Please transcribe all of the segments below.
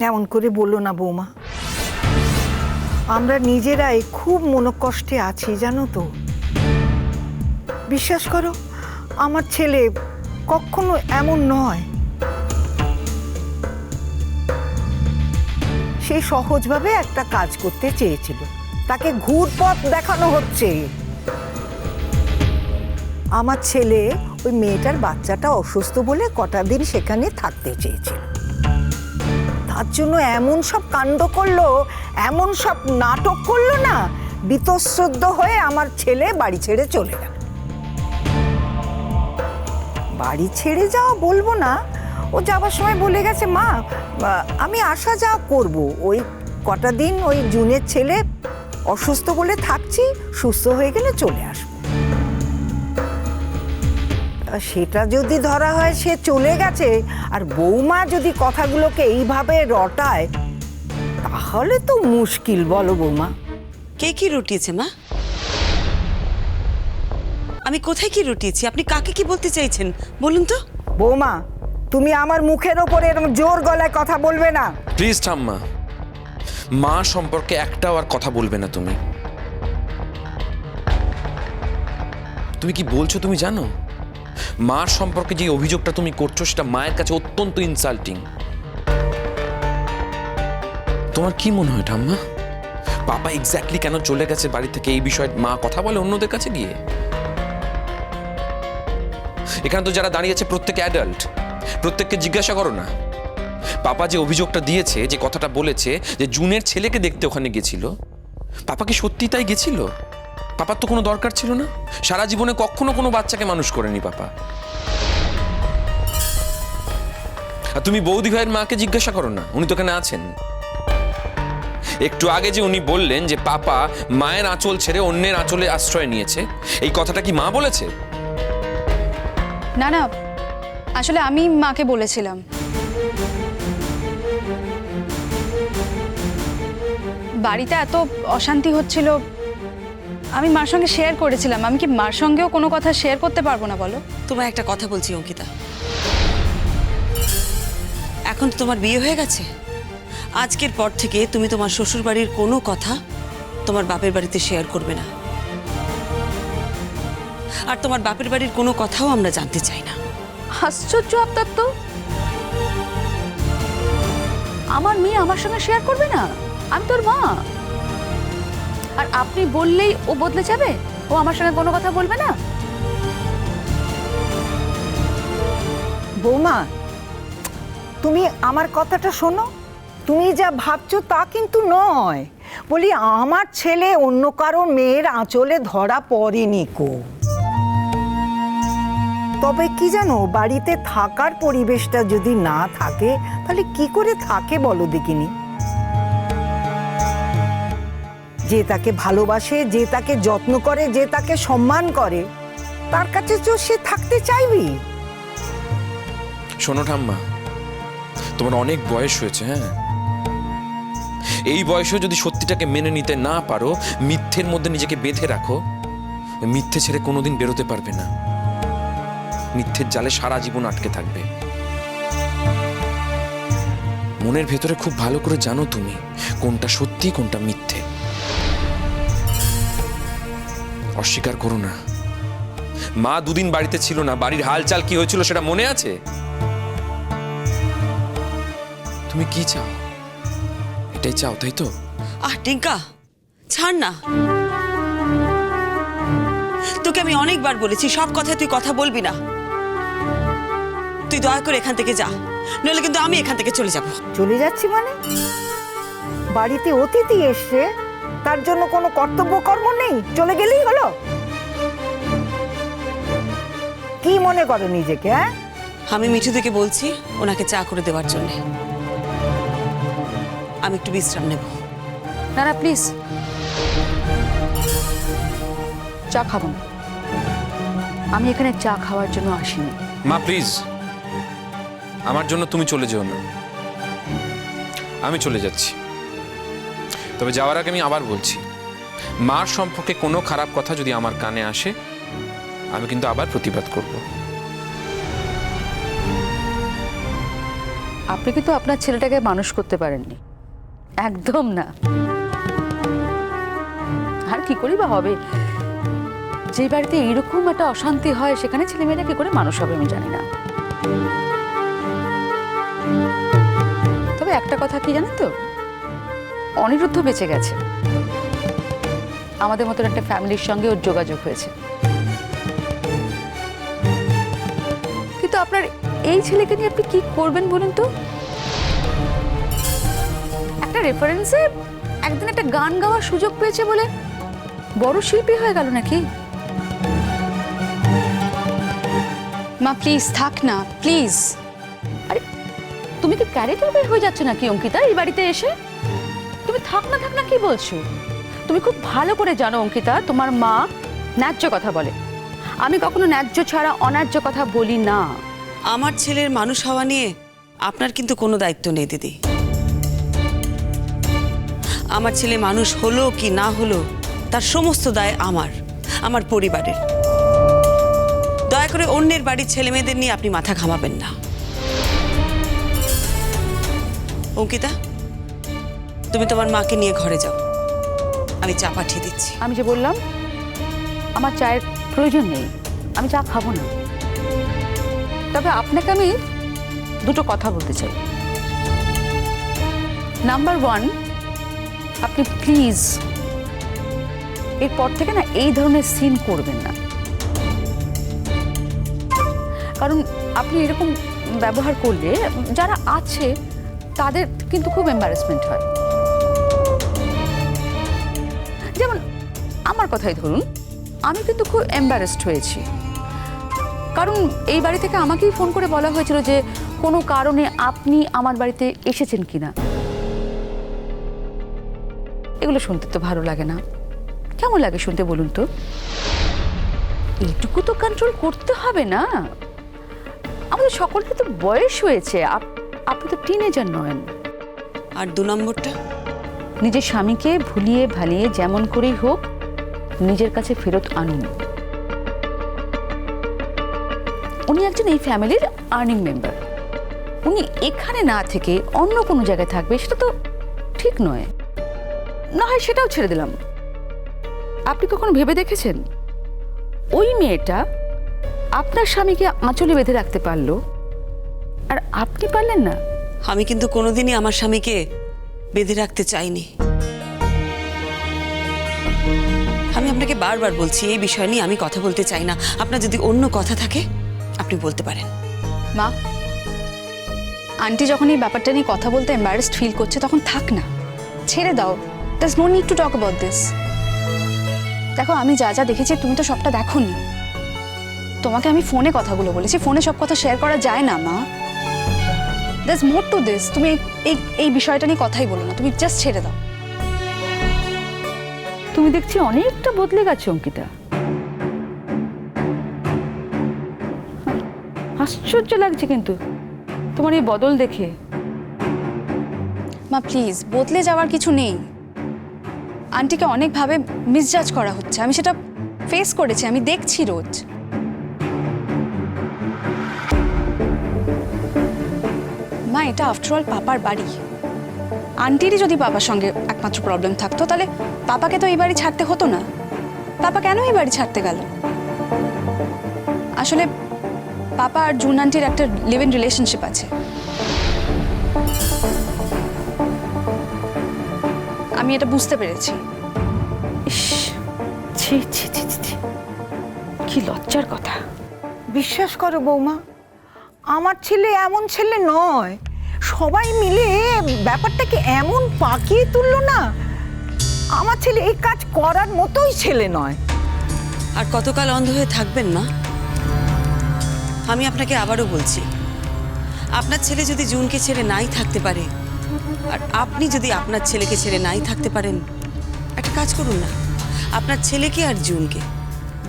এমন করে বলল না বৌমা। আমরা নিজেরাই খুব মনোকষ্টে আছি, জানো তো। বিশ্বাস করো, আমার ছেলে কখনো এমন নয়। সে সহজভাবে একটা কাজ করতে চেয়েছিল। তাকে ঘুরপথ দেখানো হচ্ছে। আমার ছেলে ওই মেয়েটার বাচ্চাটা অসুস্থ বলে কটা দিন সেখানে থাকতে চেয়েছিল। তার জন্য এমন সব কাণ্ড করল, এমন সব নাটক করল না, বিতশ্রদ্ধ হয়ে আমার ছেলে বাড়ি ছেড়ে চলে গেল। বাড়ি ছেড়ে যাওয়া বলব না, ও যাবার সময় বলে গেছে, মা আমি আসা যাওয়া করব। ওই কটা দিন ওই জুনের ছেলে অসুস্থ বলে থাকছি, সুস্থ হয়ে গেলে চলে আসব। তা সেটা যদি ধরা হয় সে চলে গেছে। আর বৌমা যদি কথাগুলোকে এইভাবে রটায় তাহলে তো মুশকিল বলো বৌমা। কে কি রটিয়েছে মা? আমি কোথায় কি রটিয়েছি? আপনি কাকে কি বলতে চাইছেন? বলুন তো। বৌমা তুমি আমার মুখের ওপরে এরকম জোর গলায় কথা বলবে না। প্লিজ ঠাম্মা। মা সম্পর্কে একটাও আর কথা বলবে না তুমি। তুমি কি বলছো তুমি জানো? মার সম্পর্কে যে অভিযোগটা তুমি করছ, সেটা মায়ের কাছে অত্যন্ত ইনসাল্টিং তোমার কি মনে হয় ঠাম্মা? পাপা এক্স্যাক্টলি কেন চলে গেছে বাড়ি থেকে এই বিষয়ে মা কথা বলে অন্যদের কাছে গিয়ে? এখানে তো যারা দাঁড়িয়ে আছে প্রত্যেকে অ্যাডাল্ট প্রত্যেককে জিজ্ঞাসা করো না। পাপা যে অভিযোগটা দিয়েছে, যে কথাটা বলেছে, যে জুনের ছেলেকে দেখতে ওখানে গেছিল, পাপা কি সত্যি তাই গেছিল? পাপার তো কোনো দরকার ছিল না। সারা জীবনে কখনো কোনো বাচ্চাকে মানুষ করেনি পাপা। আর তুমি বৌদি ভাইয়ের মাকে জিজ্ঞাসা করো না, উনি তো ওখানে আছেন। একটু আগে যে উনি বললেন যে পাপা মায়ের আঁচল ছেড়ে অন্যের আঁচলে আশ্রয় নিয়েছে, এই কথাটা কি মা বলেছে? না না, আসলে আমি মাকে বলেছিলাম। বাড়িতে এত অশান্তি হচ্ছিল আমি মার সঙ্গে শেয়ার করেছিলাম। আমি কি মার সঙ্গেও কোনো কথা শেয়ার করতে পারব না বলো? তোমায় একটা কথা বলছি অঙ্কিতা। এখন তো তোমার বিয়ে হয়ে গেছে। আজকের পর থেকে তুমি তোমার শ্বশুর বাড়ির কোনো কথা তোমার বাপের বাড়িতে শেয়ার করবে না। আর তোমার বাপের বাড়ির কোনো কথাও আমরা জানতে চাই না। আশ্চর্য আপনার তো আমার মেয়ে আমার সঙ্গে শেয়ার করবে না? আমি তোর মা। আর আপনি বললেই ও বদলে যাবে? ও আমার সঙ্গে কোনো কথা বলবে না? বৌমা, তুমি আমার কথাটা শোনো। তুমি যা ভাবছ তা কিন্তু নয়। বলি, আমার ছেলে অন্য কারও মেয়ের আঁচলে ধরা পড়েনি কো। তবে কি জানো, বাড়িতে থাকার পরিবেশটা যদি না থাকে, তাহলে কি করে থাকে বলো দেখিনি? যে তাকে ভালোবাসে, যে তাকে যত্ন করে, যে তাকে সম্মান করে, তার কাছে তো সে থাকতে চাইবেই শোনো ঠাম্মা, তোমার অনেক বয়স হয়েছে হ্যাঁ? এই বয়সেও যদি সত্যিটাকে মেনে নিতে না পারো, মিথ্যের মধ্যে নিজেকে বেঁধে রাখো, মিথ্যে ছেড়ে কোনোদিন বেরোতে পারবে না। মিথ্যের জালে সারা জীবন আটকে থাকবে। মনের ভেতরে খুব ভালো করে জানো তুমি, কোনটা সত্যি, কোনটা মিথ্যে। অস্বীকার করো না। মা দুদিন বাড়িতে ছিল না বাড়ির হালচাল কি হয়েছিল সেটা মনে আছে? তুমি কি চাও? এটাই চাও তাই তো? আহ টিঙ্কা ছাড় না। তোকে আমি অনেকবার বলেছি সব কথায় তুই কথা বলবি না। তুই দয়া করে এখান থেকে যা নইলে কিন্তু আমি এখান থেকে চলে যাব। চলে যাচ্ছি মানে? বাড়িতে অতিথি এসছে। তার জন্য কোনো কর্তব্য কর্ম নেই? চলে গেলেই হলো। কি মনে করো নিজেকে হ্যাঁ? আমি মিঠু থেকে বলছি ওনাকে চা করে দেওয়ার জন্য। আমি একটু বিশ্রাম নেব। না না প্লিজ। চা খাব না। আমি এখানে চা খাওয়ার জন্য আসিনি। মা প্লিজ। আমার জন্য তুমি চলে যেও না। আমি চলে যাচ্ছি। তবে যাওয়ার আগে আমি আবার বলছি, মার সম্পর্কে কোনো খারাপ কথা যদি আমার কানে আসে, আমি কিন্তু আবার প্রতিবাদ করব। আপনি কিন্তু আপনার ছেলেটাকে মানুষ করতে পারেননি। একদম না। আর কি করি বা হবে? যে বাড়িতে এরকম একটা অশান্তি হয়, সেখানে ছেলেমেয়েরা কি করে মানুষ হবে আমি জানি না। তবে একটা কথা কি জানেন তো? অনিরুদ্ধ বেঁচে গেছে। আমাদের মতন একটা ফ্যামিলির সঙ্গে ওর যোগাযোগ হয়েছে। কিন্তু আপনার এই ছেলেকে নিয়ে আপনি কি করবেন বলুন তো? একটা রেফারেন্সে একদিন একটা গান গাওয়ার সুযোগ পেয়েছে বলে বড় শিল্পী হয়ে গেল নাকি? মা প্লিজ থাক না প্লিজ আরে তুমি কি ক্যারেক্টার বের হয়ে যাচ্ছে নাকি অঙ্কিতা এই বাড়িতে এসে? থাক না থাক না, কি বলছো? তুমি খুব ভালো করে জানো, অঙ্কিতা, তোমার মা ন্যায্য কথা বলে। আমি কখনো ন্যায্য ছাড়া অন্যায্য কথা বলি না। আমার ছেলের মানুষ হওয়া নিয়ে আপনার কিন্তু কোনো দায়িত্ব নেই, দিদি। আমার ছেলে মানুষ হলো কি না হলো, তার সমস্ত দায় আমার আমার পরিবারের। দয়া করে অন্যের বাড়ির ছেলে মেয়েদের নিয়ে আপনি মাথা ঘামাবেন না। অঙ্কিতা? তুমি তোমার মাকে নিয়ে ঘরে যাও। আমি চা পাঠিয়ে দিচ্ছি। আমি যে বললাম, আমার চায়ের প্রয়োজন নেই। আমি চা খাব না। তবে আপনাকে আমি দুটো কথা বলতে চাই। নাম্বার ওয়ান আপনি প্লিজ এরপর থেকে না এই ধরনের সিন করবেন না। কারণ আপনি এরকম ব্যবহার করলে যারা আছে, তাদের কিন্তু খুব এম্বারেসমেন্ট হয়। আমার কথাই ধরুন আমি কিন্তু খুব এম্বারেসড হয়েছি। কারণ এই বাড়ি থেকে আমাকেই ফোন করে বলা হয়েছিল যে কোনো কারণে আপনি আমার বাড়িতে এসেছেন কিনা। এগুলো শুনতে তো ভালো লাগে না। কেমন লাগে শুনতে বলুন তো? এইটুকু তো কন্ট্রোল করতে হবে না। আমাদের সকলকে তো বয়স হয়েছে আপ- আপনি তো টিনেজার নয় আর দু নম্বরটা? নিজের স্বামীকে ভুলিয়ে ভালিয়ে যেমন করেই হোক নিজের কাছে ফেরত আনুন। উনি একজন এই ফ্যামিলির আর্নিং মেম্বার। উনি এখানে না থেকে অন্য কোনো জায়গায় থাকবে, সেটা তো ঠিক নয়। না হয় সেটাও ছেড়ে দিলাম। আপনি কখনো ভেবে দেখেছেন? ওই মেয়েটা আপনার স্বামীকে আঁচলে বেঁধে রাখতে পারল। আর আপনি পারলেন না। আমি কিন্তু কোনোদিনই আমার স্বামীকে বেঁধে রাখতে চাইনি। আমি আপনাকে বারবার বলছি, এই বিষয় নিয়ে আমি কথা বলতে চাই না। আপনার যদি অন্য কথা থাকে, আপনি বলতে পারেন। মা, আন্টি যখন এই ব্যাপারটা নিয়ে কথা বলতে এম্বারেসড ফিল করছে, তখন থাক না। ছেড়ে দাও। That's no need to talk about this দেখো, আমি যা যা দেখেছি, তুমি তো সবটা দেখোনি। তোমাকে আমি ফোনে কথাগুলো বলেছি। ফোনে সব কথা শেয়ার করা যায় না, মা। দ্যাস মোর টু দিস তুমি এই এই বিষয়টা নিয়ে কথাই বলো না। তুমি জাস্ট ছেড়ে দাও। তুমি দেখছি অনেকটা বদলে গেছে, অঙ্কিতা। আশ্চর্য লাগছে কিন্তু তোমার এই বদল দেখে। মা প্লিজ বদলে যাওয়ার কিছু নেই। আন্টিকে অনেকভাবে মিসজাজ করা হচ্ছে। আমি সেটা ফেস করেছি, আমি দেখছি রোজ। মা, এটা আফটারঅল পাপার বাড়ি। আন্টিরই যদি পাপার সঙ্গে একমাত্র প্রবলেম থাকতো তাহলে পাপাকে তো এই বাড়ি ছাড়তে হতো না। পাপা কেন এই বাড়ি ছাড়তে গেল? আসলে পাপা আর জুন আন্টির একটা লিভ ইন রিলেশনশিপ আছে। আমি এটা বুঝতে পেরেছি। ইস ছি ছি ছি ছি, ছি। কি লজ্জার কথা। বিশ্বাস করো বৌমা আমার ছেলে এমন ছেলে নয়। সবাই মিলে ব্যাপারটাকে এমন পাকিয়ে তুললো না। আমার ছেলে এই কাজ করার মতোই ছেলে নয়। আর কতকাল অন্ধ হয়ে থাকবেন মা? আমি আপনাকে আবারও বলছি, আপনার ছেলে যদি জুনকে ছেড়ে নাই থাকতে পারে, আর আপনি যদি আপনার ছেলেকে ছেড়ে নাই থাকতে পারেন, একটা কাজ করুন না, আপনার ছেলেকে আর জুনকে,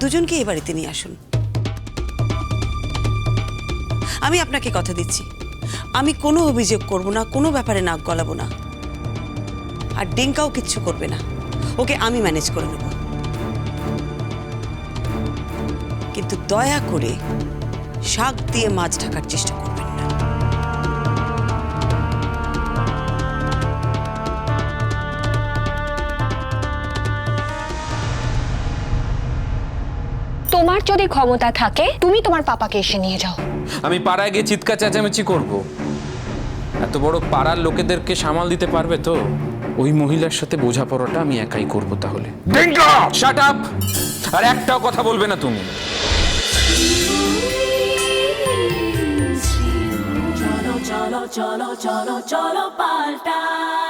দুজনকে এ বাড়িতে নিয়ে আসুন। আমি আপনাকে কথা দিচ্ছি। আমি কোনো অভিযোগ করব না কোনো ব্যাপারে নাক গলাবো না। আর ডিঙ্কাও কিচ্ছু করবে না। ওকে আমি ম্যানেজ করে নেব। কিন্তু দয়া করে শাক দিয়ে মাছ ঢাকার চেষ্টা করবেন না। তোমার যদি ক্ষমতা থাকে তুমি তোমার পাপাকে এসে নিয়ে যাও। আমি পাড়ায় গিয়ে চিৎকার চেঁচামেচি করব। এত বড় পাড়ার লোকেদেরকে সামাল দিতে পারবে তো? ওই মহিলার সাথে বোঝাপড়াটা আমি একাই করব তাহলে। শাট আপ আর একটাও কথা বলবে না তুমি। চলো চলো চলো চলো palta.